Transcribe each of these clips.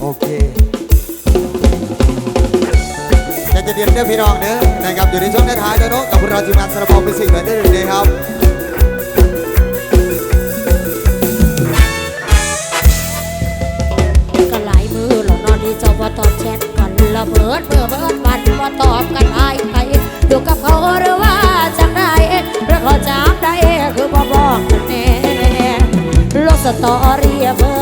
โอเคจะจะเรียนเด้อพี่น้องเด้อนะครับอยู่ในช่วงท้ายๆเด้อเนาะกับพวกเราทีมงานสารพอเป็สิ่งเหมือนเดิมเลยครับก็หลายมือหลอกนอนที่เจ้าบ่ตอบแชทกันระเบิดเบื่อเบิดวันบ่ตอบกันไายใครอยู่กับเขาหรือว่าจังไดเหรือเขาจังได้คือบ่บอกกันแน่โลกสตอรี่เบอร์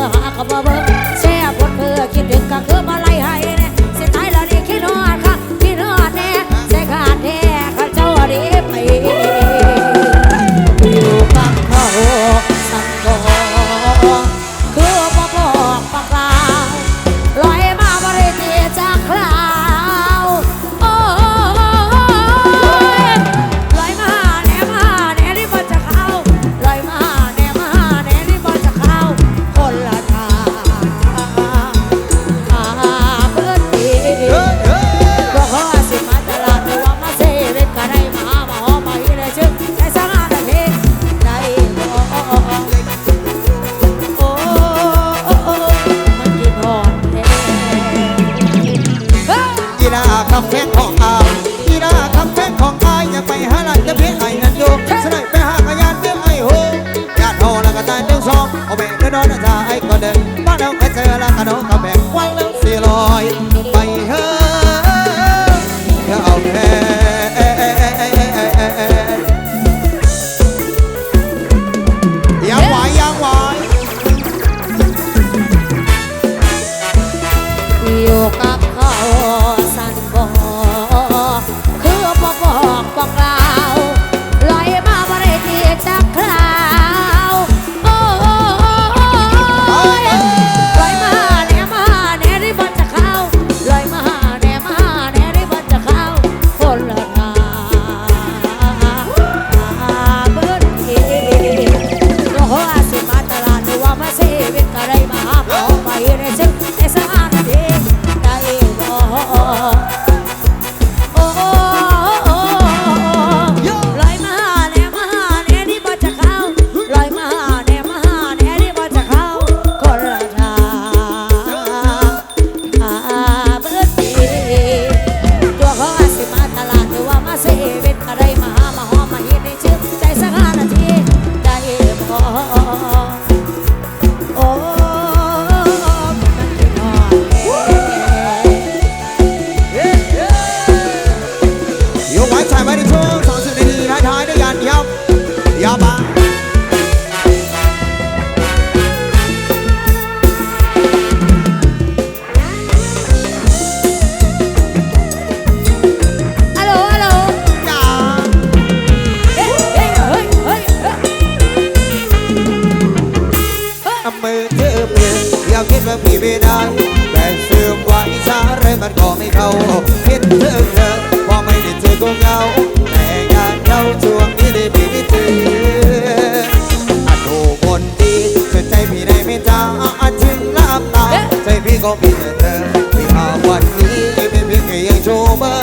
พี่เธอที่หากวันนี้ไม่เพียงแค่ยังโชว์บ้า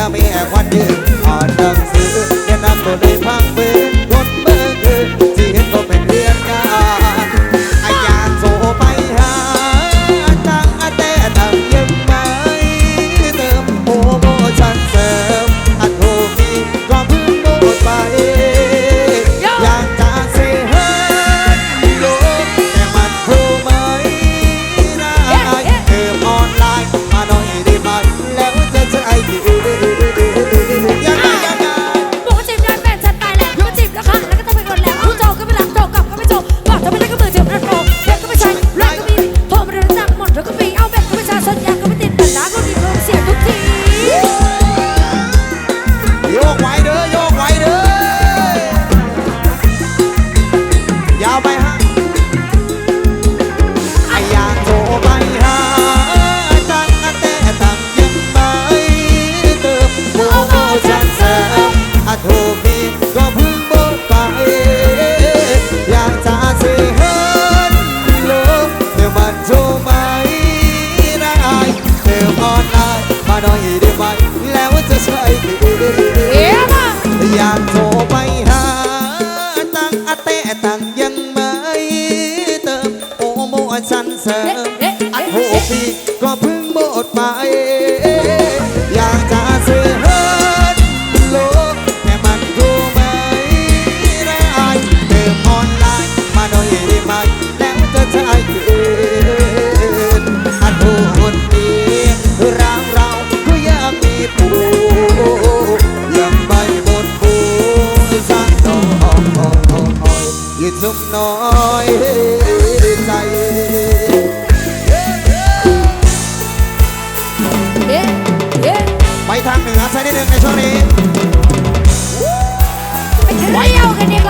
นะแม่ควันยืนอ่อนดังซื้อ น่อยได้ไหมแล้วจะใช่หรือย่างโทร น้อยใจไปทางเหนือใช้นิดนึ่งในช่วงนี้ ไปเที่ยวกันดีกว่า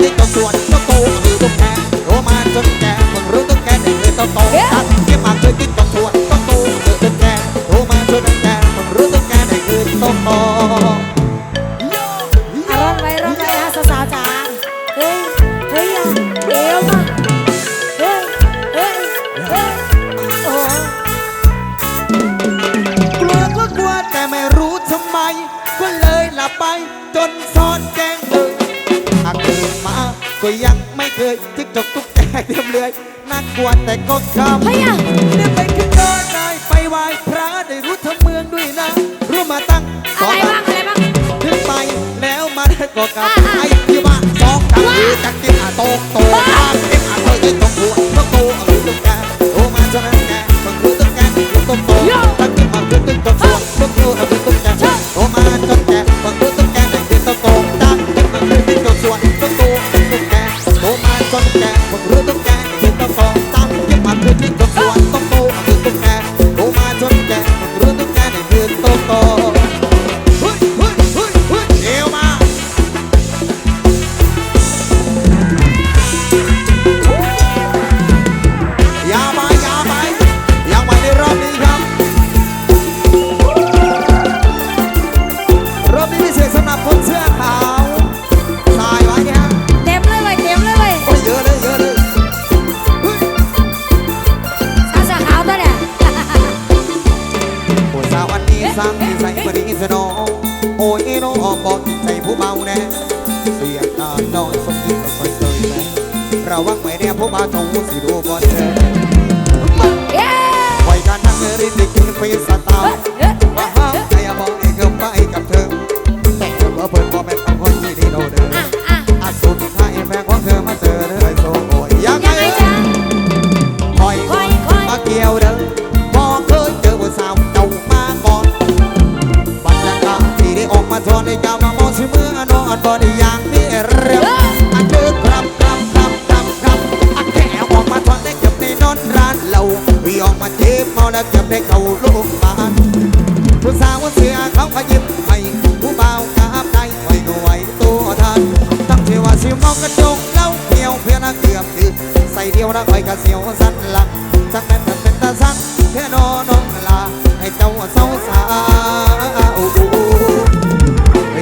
วิ่งต้อสวนก็โตงหรือต้องแพ้โรแมนจนแก ระวังไม่เรียบพบาวทงสิดูบ่เธอไว้กันนั่งริมนดิกินฟีสตาร์ว่าห้ามใคบอกเองก็ไปกับเธอแต่เธอเปิดบ่แม่นต้องคนที่ที่โดเดินอัดสุดท้ายแฟนของเธอมาเจอเลยโซ่โอยยังไงคอยมาเกี่ยวเด้อพอเคยเจอผู้สาวเจ้ามาก่อนบรรยากาศที่ได้ออกมาทอนในยามมามองชื่เมื่อนอนบอดียัง ได้เข้าโรงพยาบาลผู้สาวเสือเขาขยิบให้ผู้เบากาบไใจไว้ก็ไว้ตัวทันตั้งเทว่าสิมองกระจกเล่าเหี่ยวเพื่อนะเกือบดื้อใส่เดียวนะคอยกระเสียวสั้นหลังจากนั้นจะเป็นตาสั้นเพื่อนอน้องลาให้เจ้าเศร้าสาว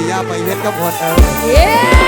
อย่าไปเห็นกับหมดเออ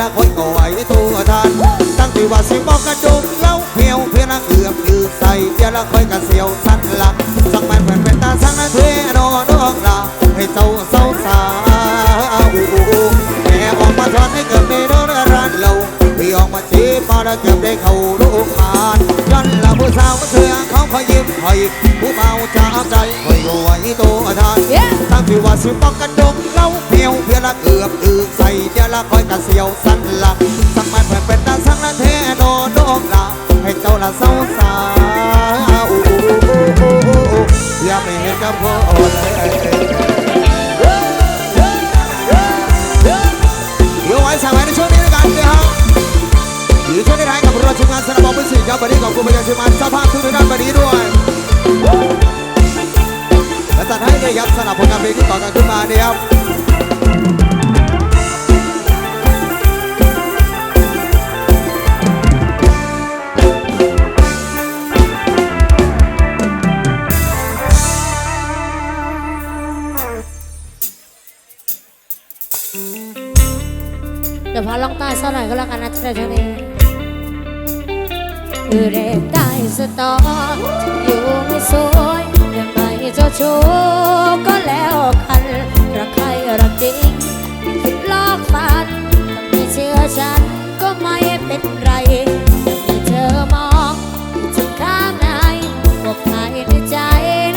ละคอยก็ไหวตัวทานตั้งที่ว่าสิบอกกระจกเล่าเพียวเพียงละเกือบยืดใส่เดี๋ยวละคอยกระเสียวสั้นหลังสังมันเหมือนเป็นตาสังนะเทนอนอกลาให้เศร้าเศร้าสาวแม่ออกมาสอนให้เกิดในนอนร้านเราพี่ออกมาจีบมาแล้วเก็บได้เข้าโรงพยาบาลย้อนละผู้สาวเสือเขาขอยิ้มให้ผู้เบาจับใจคอยก็ไหวตัวทานเย้ตั้งที่ว่าสิบอกกันดงเคอยกะเสียวสันหลังสักมันเพื่อนเป็นตาสังละเทโนดกลาให้เจ้าละเศร้าสาวอย่าไม่เห็นกับพ่อเลยเดี๋ยวไว้สายไว้ในช่วงนี้แล้วกันนะครับหรือช่วงท้ายกับราทีมงานสนามบอลเป็นสี่ครับวันนี้ขอบคุณไปยังทีมงานเจ้าภาพทุกท่านวันนี้ด้วยและจัดให้เลยครับสำหรับผลงานเพลงที่ต่อกันขึ้นมาเนี่ยครับ น่อยก็แล้วกันนะที่เราจะนี้คือเด็กได้สตออยู่ไม่สวยยังไม่เจ้าชู้ก็แล้วกันรักใครรักจริงผิดลอกฟันไม่เชื่อฉันก็ไม่เป็นไรมีเธอมองถึงข้างในพวกภายในใจ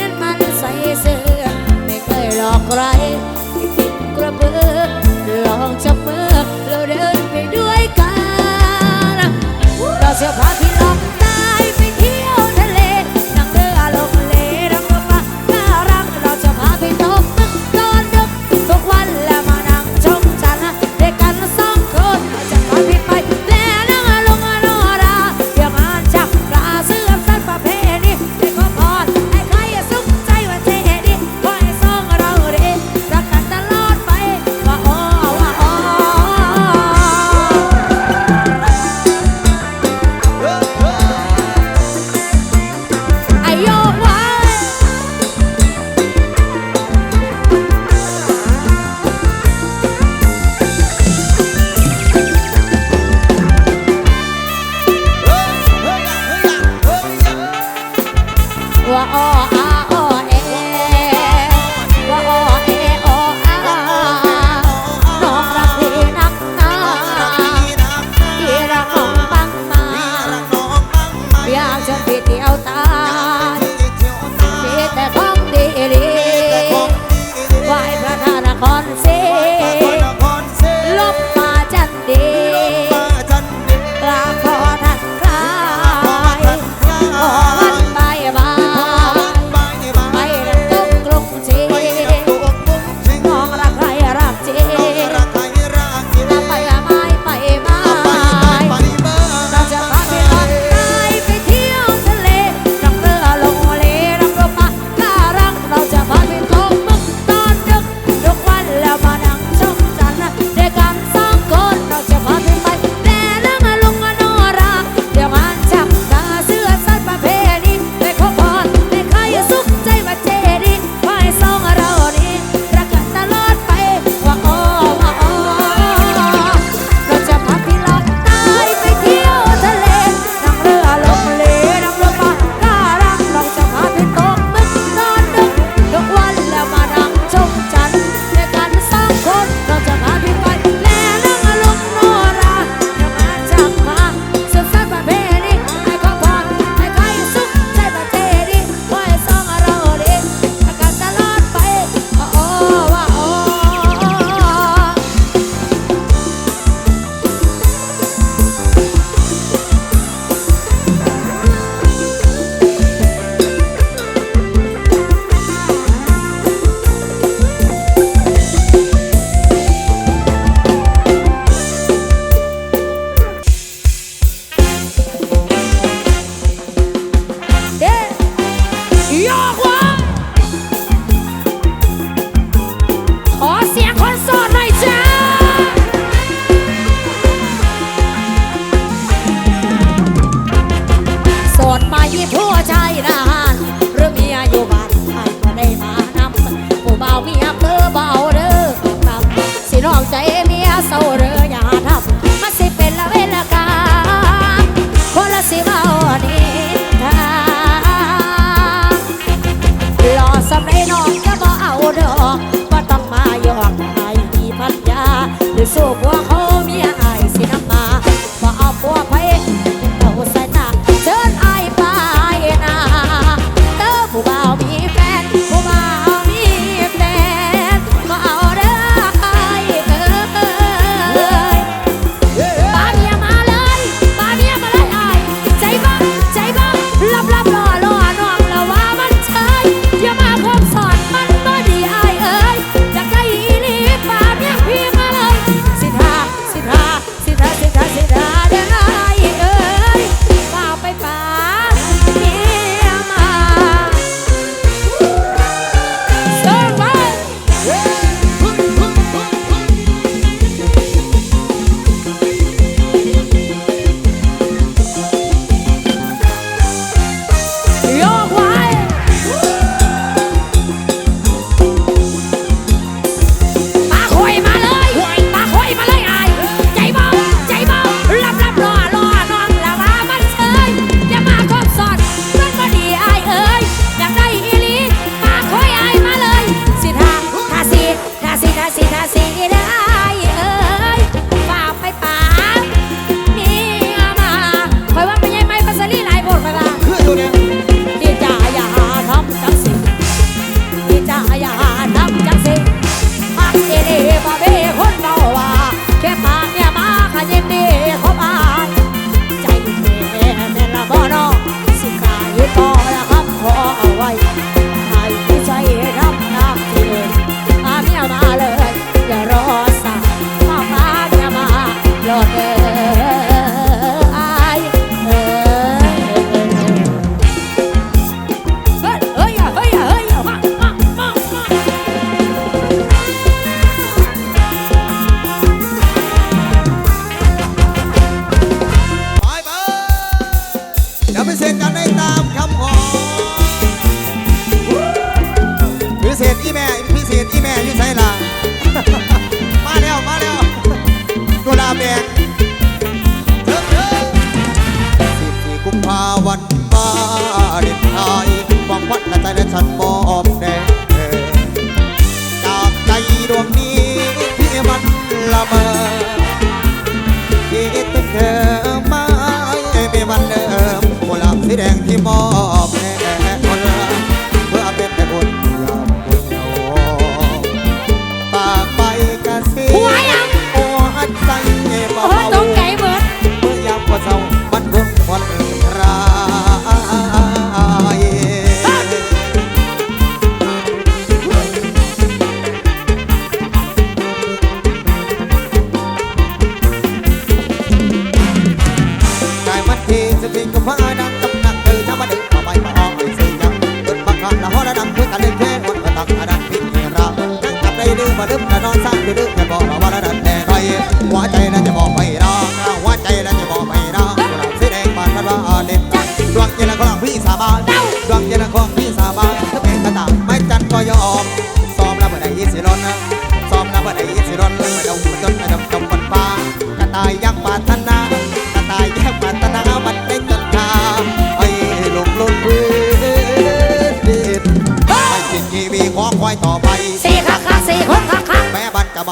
นั้นมันใส่เสื้อไม่เคยหลอกใครให้ติดกระเบื้องลองจับมือเราเดินไปด้ว เ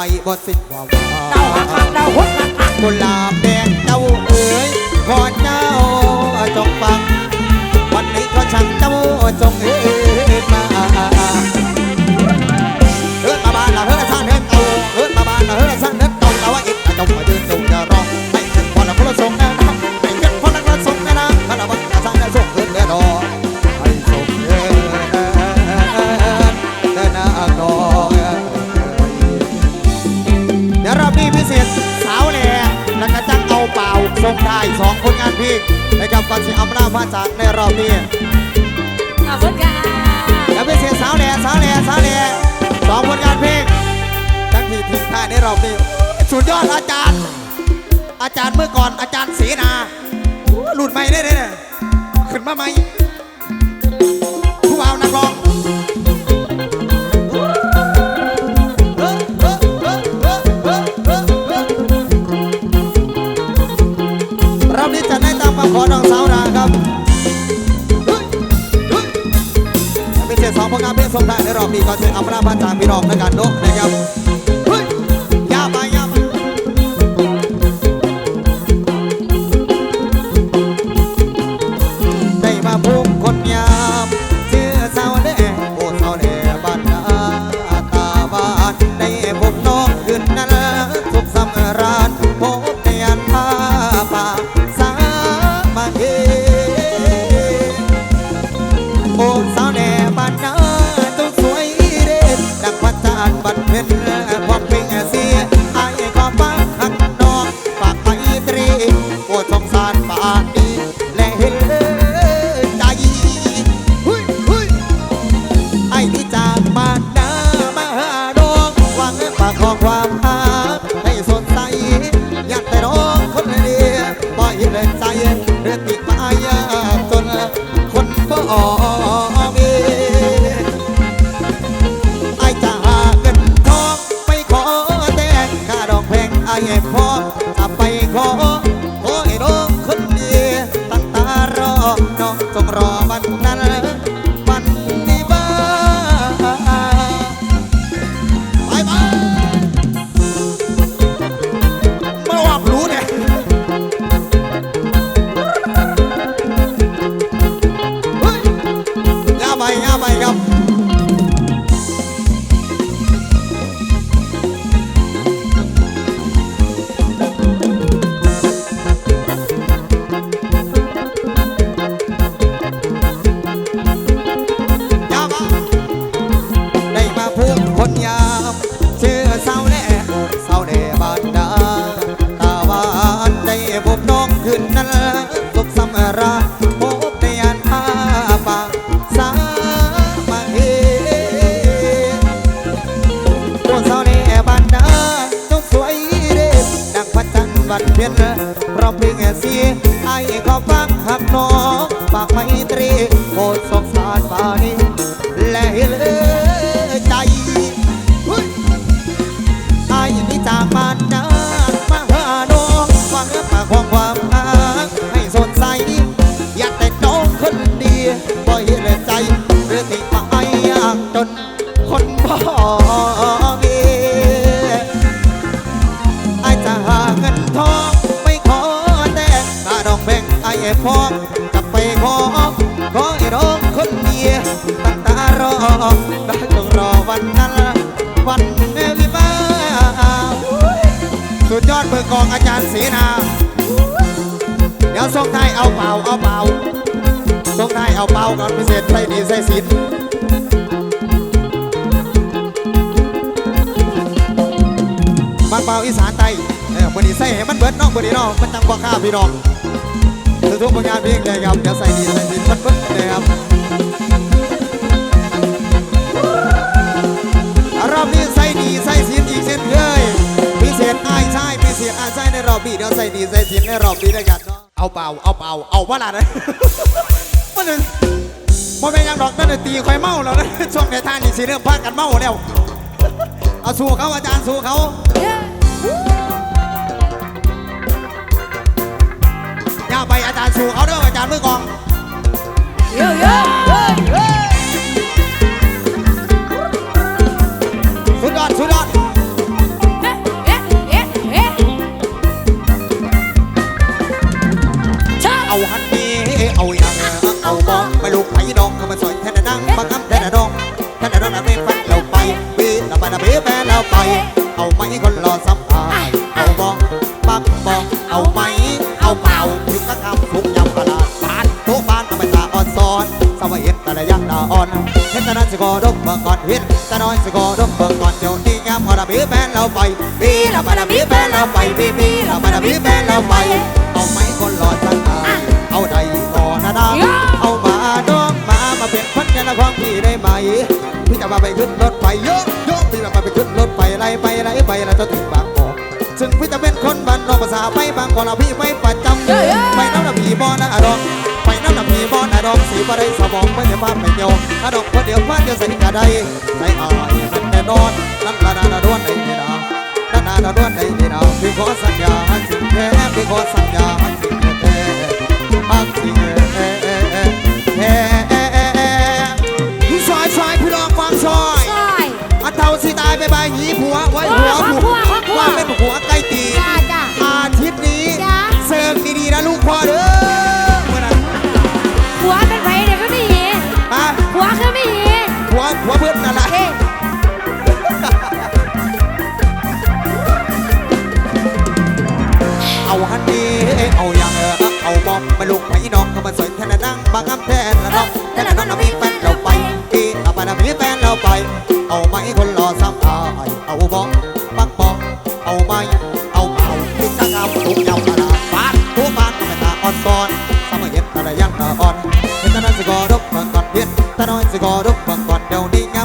ไอยบ่สิ้นว่าเต้าหักเต้าหุหลาบแดงเต้าเอ๋ยขอเจ้าจงฟัง วันนี้ก็ช่างเจ้าจงเอ๋ยมาเอิ้นมาบ้านเราเฮ้ยละชาเนื้อเก่าเอิ้นมาบ้านเราเฮ้ยละชาเนื้อเก่าเราว่าอีกเจ้า งได้สองคนงานเพลงนกับก่อนจะอำลาพระจากในรอบนี้ขอบคุณค่ะแล้วเป็เสียงสาวแหล่สาวแหล่สาวแหล่สองคนงานเพลงทั้งที่ทิ้งท้ายในรอบนี้สุดยอดอาจารย์ อาจารย์เมื่อก่อนอาจารย์ศรีนาหลุดนใหม่ได้เลยขึ้นมาใหม่าขอน้องสาวนาครับเป็นเสียงสองพงานเพชรสมได้ในรอบนี้ก็เชิญอัปราพันจางพี่น้องในการดกนะครับ สง ยอดเบอร์กองอาจารย์ศรีนา เดี๋ยวส่งท้ายเอาเป่าเอาเป่าส่งท้ายเอาเป่าก่อนพิเศษใส่ดีใส่สินบางเป่าอีสานไตเออวันนี้ใส่ให้มันเบิดน้องวันนี้เนาะมันจังกว่าข้าพี่น้องทุกๆผลงานเพลงเลยครับเดี๋ยวใส่ดีใส่สินมันเบิดเลยครับรอบนี้ใส่ดีใส่สียนอีกเช่นเคยพิเศษอาย ใช่พิเศษอายใช่ในรอบนี้เดี๋ยวใส่ดีใส่เสียนในรอบนี้ด้วยกันเนาะเอาเปล่าเอาเปล่าเอาว่าละนะมันนึงมันเป็นหยังดอกนั่นนะตีคอยเมาแล้วนะช่วงในท่านนี่สิเริ่มพากันเมาแล้วเอาสู้เขาอาจารย์สู้เขาอย่าไปอาจารย์สู้เขาเด้ออาจารย์มือกลองเยอะเยอะสุดยอดสุดยอด เอาฮันนี่เอาอย่างเอาบองไปลูกไผ่ดองก็มาสอยแทนนังบังคับแทนดองแทนดองนั้นเป็นแฟนเราไปบีเราไปนะเบีแฟนเราไป เอาไหมคนรอสัมภาษเอาบองปักบองเอาไหมเอาเปล่าถึงกระทำทุกยำกระดาษบานทุกบ้านทำไมตาอ่อนซ้อนสมัยเห็นแต่ละยังดาอ่อนเห็นแต่นั้นสกอดกเบิ่งก่อนเห็นแต่น้อยสกอดกเบิ่งก่อนเดี๋ยวนี้ยามพอระบีแฟนเราไปบีเราไปนะบีแฟนเราไปบีบีเราไปนะบีแฟนเราไปเอาไหมคนรอสัก ไปขึ้นรถไฟเยอะเยอะพี่มาไปขึ้นรถไฟไล่ไปไล่ไปแล้วจะถึงบางกอกซึ่งพี่จะเป็นคนบ้านนอกภาษาไปบางกอกแล้วพี่ไม่ประจำไปน้ำหนักผีบอนะอะดองไปน้ำหนักผีบอนะดองสีบ่ได้สมองไม่ได้บ้าไม่เดียวอะดองเพราะเดี๋ยวบ้านจะใส่กระไดใส่อายมันแน่นอนนั่นละนาด้วนในนี่นะนั่นนาด้วนในนี่นะพี่ขอสัญญาสิ่งแท้พี่ขอสัญญา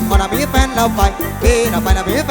ยวนี้งามมานะมีแฟนเราไปปีเราไปนะมีแ